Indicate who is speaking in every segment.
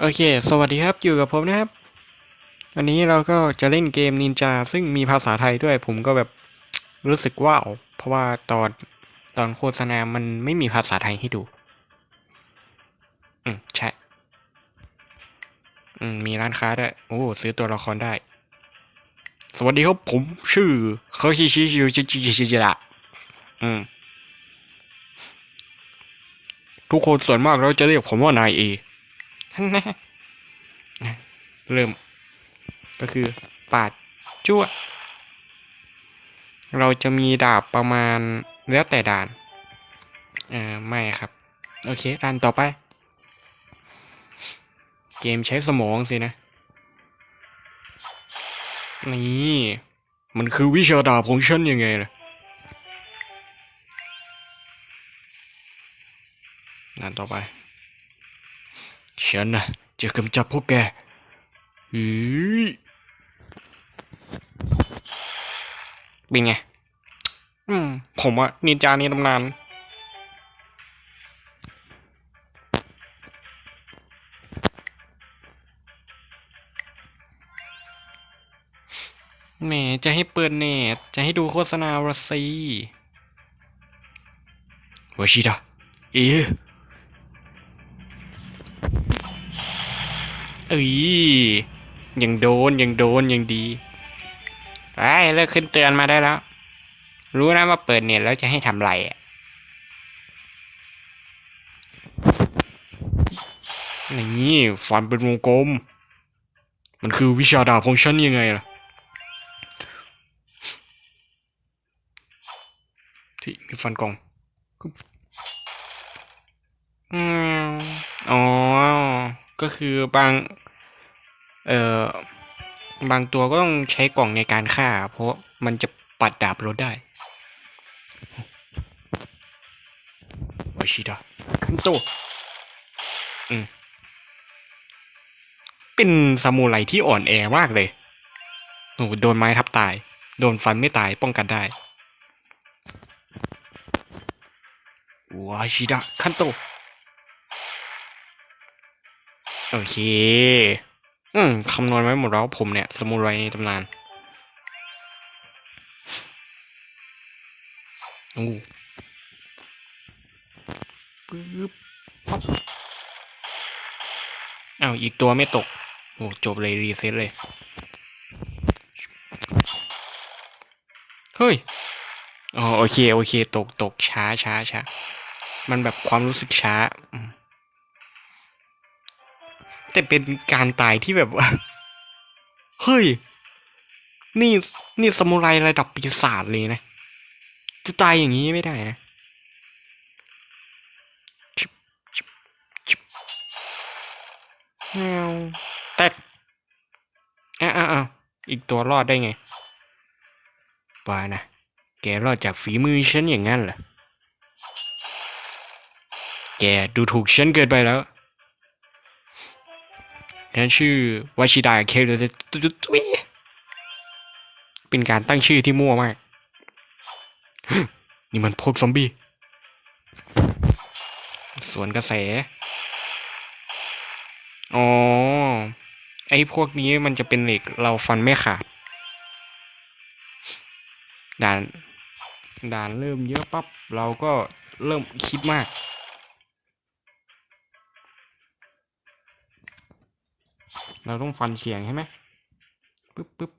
Speaker 1: โอเค สวัสดีครับ อยู่กับผมนะครับ อันนี้เราก็จะเล่นเกมนินจา ซึ่งมีภาษาไทยด้วย ผมก็แบบรู้สึกว้าว เพราะว่าตอนตอนโฆษณา มันไม่มีภาษาไทยให้ดู อืม ใช่ อืม มีร้านค้าด้วย โอ้ ซื้อตัวละครได้ สวัสดีครับ ผมชื่อเขาชิชิชิชิชิชิจิระอืม ทุกคนส่วนมากเราจะเรียกผมว่านายเอ แน่เริ่ม ก็คือปาดจ้วเราจะมีดาบประมาณแล้วแต่ด่านเออไม่ครับ โอเคด่านต่อไป เกมใช้สมองสินะ นี่ มันคือวิชาดาบของฉันยังไงล่ะด่านต่อไป ฉันนะจะกำจัดพวกแกอือเป็นไง อืม ผมอะนินจาในตำนาน แหม จะให้เปิดเน็ต จะให้ดูโฆษณาวะสิวชิดะเอ๊ะ เอ้ยยังโดนยังโดนยังดีไอ้เลิกขึ้นเตือนมาได้แล้ว รู้นะว่าเปิดเน็ตแล้วจะให้ทำไรอะนี่ฟันเป็นวงกลม มันคือวิชาดาบของฉันยังไงล่ะที่มีฟันกล่องอืมอ๋อ ก็คือบางเอ่อบางตัวก็ต้องใช้กล่องในการฆ่า เพราะมันจะปัดดาบรถได้วาชิดะคันโตอืมเป็นซามูไรที่อ่อนแอมากเลยโอ้โหโดนไม้ทับตาย โดนฟันไม่ตายป้องกันได้วาชิดะคันโต โอเค อืมคำนวณไว้หมดแล้วผมเนี่ย สมุไรในตำนานอู้ปึ๊บปั๊บอ้าวอีกตัวไม่ตก โอ้จบเลยรีเซ็ตเลย เฮ้ยอ๋อโอเค โอเค ตกตกช้าช้าช้ามันแบบความรู้สึกช้าอืม แต่เป็นการตายที่แบบว่า เฮ้ย นี่นี่สมุไรระดับปีศาจเลยนะ จะตายอย่างนี้ไม่ได้นะแต่อ้าวอ้าวอีกตัวรอดได้ไงปานะ แกรอดจากฝีมือฉันอย่างนั้นเหรอ แกดูถูกฉันเกินไปแล้ว ฉันชื่อวาชิดาเคเลตุยเป็นการตั้งชื่อที่มั่วมาก นี่มันพวกซอมบี้ สวนกระแส อ๋อ ไอ้พวกนี้มันจะเป็นเหล็กเราฟันไม่ขาด ด่าน ด่านเริ่มเยอะปั๊บ เราก็เริ่มคิดมาก เราต้องฟันเฉียงใช่ไหมปึ๊บปึ๊บ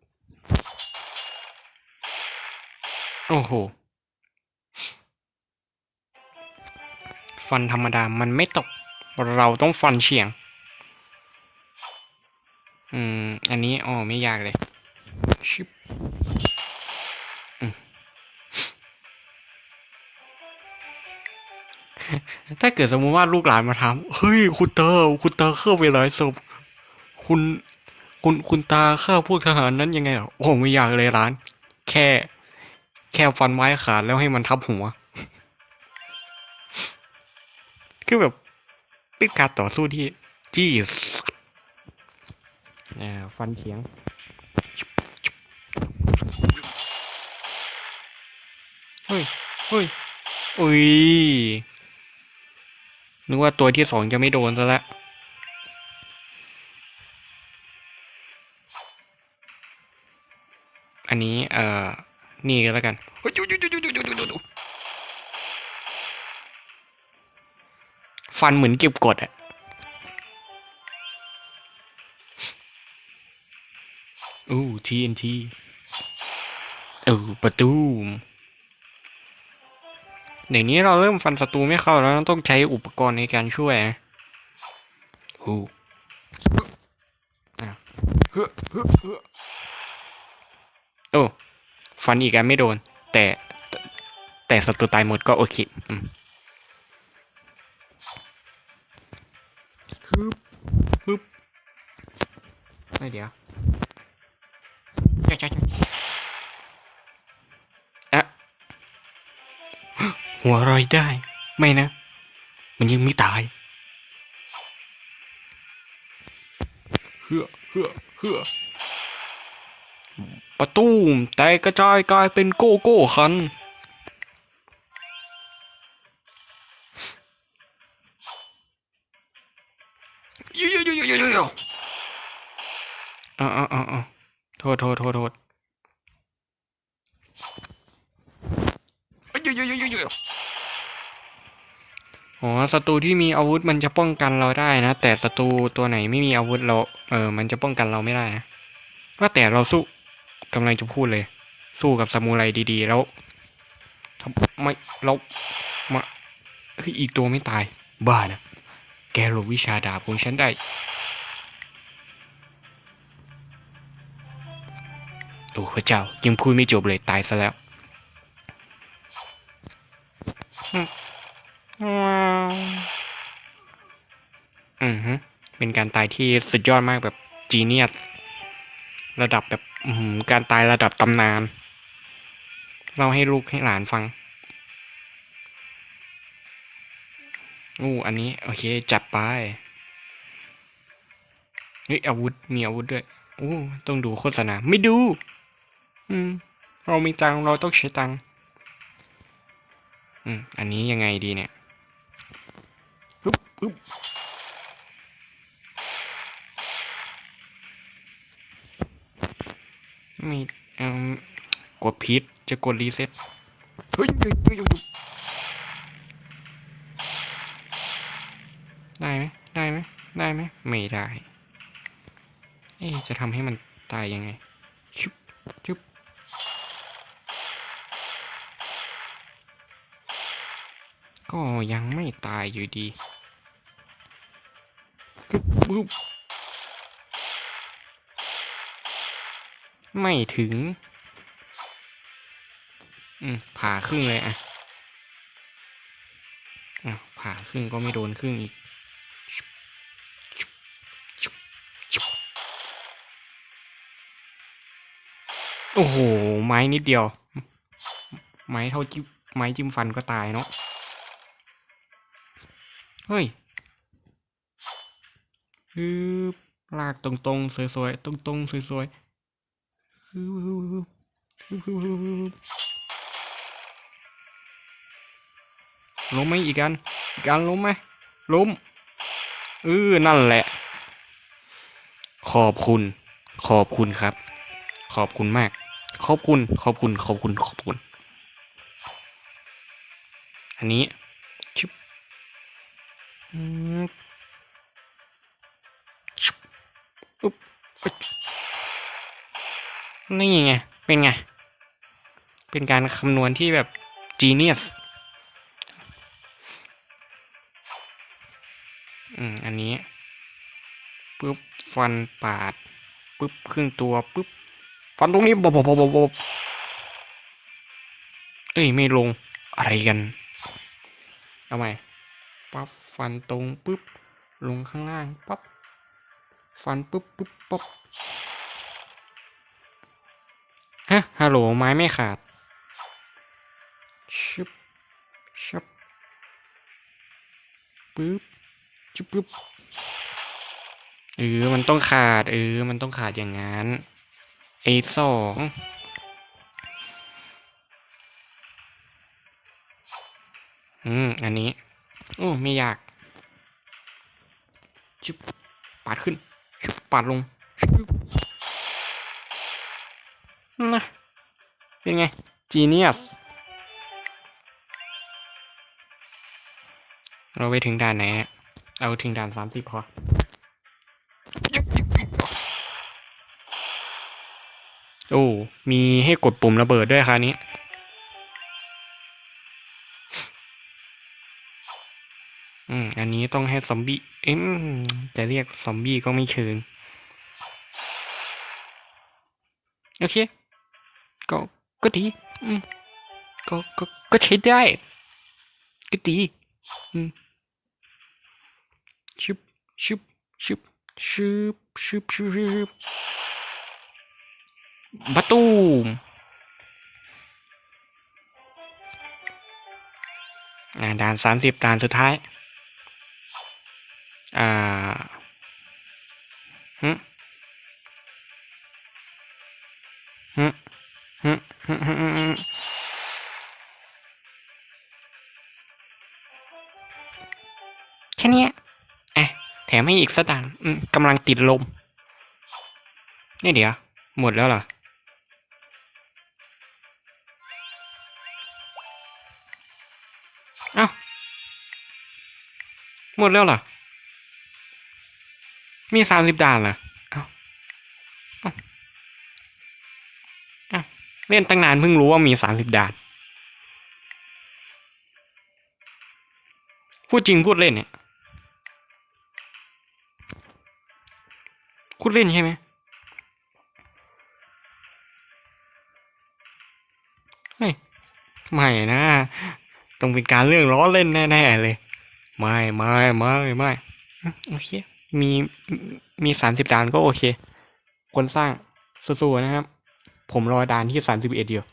Speaker 1: โอ้โห ฟันธรรมดา มันไม่ตก เราต้องฟันเฉียง อืม อันนี้อ๋อไม่ยากเลย ชิบถ้าเกิดสมมติว่าลูกหลานมาถาม เฮ้ยคุณตาคุณตาเข้าเวลาศพ คุณคุณคุณตาฆ่าพวกทหารนั้นยังไงเหรอโอ้ไม่อยากเลยร้าน แค่ แค่ฟันไม้ขาดแล้วให้มันทับหัว คือแบบเป็นการต่อสู้ที่จี้สัสอ่าฟันเฉียง เฮ้ยเฮ้ยอุ้ยนึกว่าตัวที่สองจะไม่โดนซะแล้ว นี้เอ่อนี่ก็แล้วกันฟันเหมือนเก็บกดอะอู้ TNT เออประตูมเดี๋ยวนี้เราเริ่มฟันศัตรูไม่เข้าแล้วต้องใช้อุปกรณ์ในการช่วยฮูอะโอ้ ฟันอีกอันไม่โดนแต่แต่แต่ศัตรูตายหมดก็โอเคอืมฮึบฮึบไม่เดี๋ยวใช่ใช่ใช่อะหัวเรอยได้ ไม่นะ มันยังไม่ตายเฮือเฮือเฮือ ประตูมแตกกระจายกลายเป็นโกโก้คัน ยูยูยูยูยูยูอ่าอ่าอ่าอ่าโทษโทษโทษโทษยูยูยูยูยูอ๋อศัตรูที่มีอาวุธมันจะป้องกันเราได้นะ แต่ศัตรูตัวไหนไม่มีอาวุธเรา เออ มันจะป้องกันเราไม่ได้นะว่าแต่เราสู้ กำลังจะพูดเลย สู้กับซามูไรดีๆ แล้วทำไม่เรามาอีกตัวไม่ตาย บ้านะแกหลบวิชาดาบของฉันได้ โอ้พระเจ้า ยังพูดไม่จบเลยตายซะแล้วอือฮึเป็นการตายที่สุดยอดมากแบบจีเนียส ระดับแบบการตายระดับตำนาน เราให้ลูกให้หลานฟังอู้อันนี้ โอเค จัดไปเฮ้ยอาวุธ มีอาวุธด้วยโอ้ต้องดูโฆษณา ไม่ดู อืม เรามีตังเราต้องใช้ตังอืม อันนี้ยังไงดีเนี่ยปึ๊บปึ๊บ ไม่เอ่อกดพิษจะกดรีเซ็ตเฮ้ยได้ไหมได้ไหมได้ไหมไม่ได้ เอ๊จะทำให้มันตายยังไง ชุบชุบก็ยังไม่ตายอยู่ดีปึ๊บปึ๊บ ไม่ถึง อืมผ่าครึ่งเลยอะอะผ่าครึ่งก็ไม่โดนครึ่งอีกโอ้โห ไม้นิดเดียว ไม้เท่าจิ้มไม้จิ้มฟันก็ตายเนาะเฮ้ยฮึบลากตรงๆ สวยๆ ตรงๆ สวยๆ ล้มไหมอีกอันอีกอันล้มไหมล้มเออนั่นแหละ ขอบคุณ ขอบคุณครับ ขอบคุณมาก ขอบคุณ ขอบคุณ ขอบคุณ ขอบคุณ อันนี้ชิบอืมชิบอุ๊บ นี่ไง เป็นไง เป็นการคำนวณที่แบบ genius อืม อันนี้ปึ๊บฟันปาดปึ๊บครึ่งตัวปึ๊บฟันตรงนี้บบบบบบเอ้ย ไม่ลงอะไรกันเอาใหม่ปั๊บฟันตรงปึ๊บลงข้างล่างปั๊บฟันปึ๊บปึ๊บปั๊บ ฮัลโหลไม้ไม่ขาดชุบชุบปุ๊บชุบปุ๊บเออ มันต้องขาด เออ มันต้องขาดอย่างนั้นไอ้สองอืม อันนี้ โอ้ ไม่ยากชิบปาดขึ้นชิบปาดลงนะ เป็นไง genius เราไปถึงด่านไหนอะเอาถึงด่านสามสิบพอ โอ้ มีให้กดปุ่มระเบิดด้วยคราวนี้ อืม อันนี้ต้องให้ซอมบี้ เอ็มจะเรียกซอมบี้ก็ไม่เชิง โอเค ก็ ก็ดี อืม ก็ ก็ ก็ใช้ได้ ก็ดี อืมชุบชุบชุบชุบชุบชุบชุบบัตูมด่านสามสิบด่านสุดท้าย อ่าฮึ มให้อีกสักด่านกำลังติดลม นี่เดี๋ยว หมดแล้วเหรอ เอ้า หมดแล้วเหรอ มีสามสิบด่านเหรอ เอ้า เอ้าเอ้าเล่นตั้งนานเพิ่งรู้ว่ามีสามสิบด่าน พูดจริงพูดเล่นเนี่ย คุณเล่นใช่ไหมไม่ไม่นะต้องเป็นการเรื่องล้อเล่นแน่ๆเลย ไม่ไม่ไม่ไม่โอเค มีมีสามสิบด่านก็โอเค คนสร้างสู้ๆนะครับ ผมรอด่านที่สามสิบเอ็ดอยู่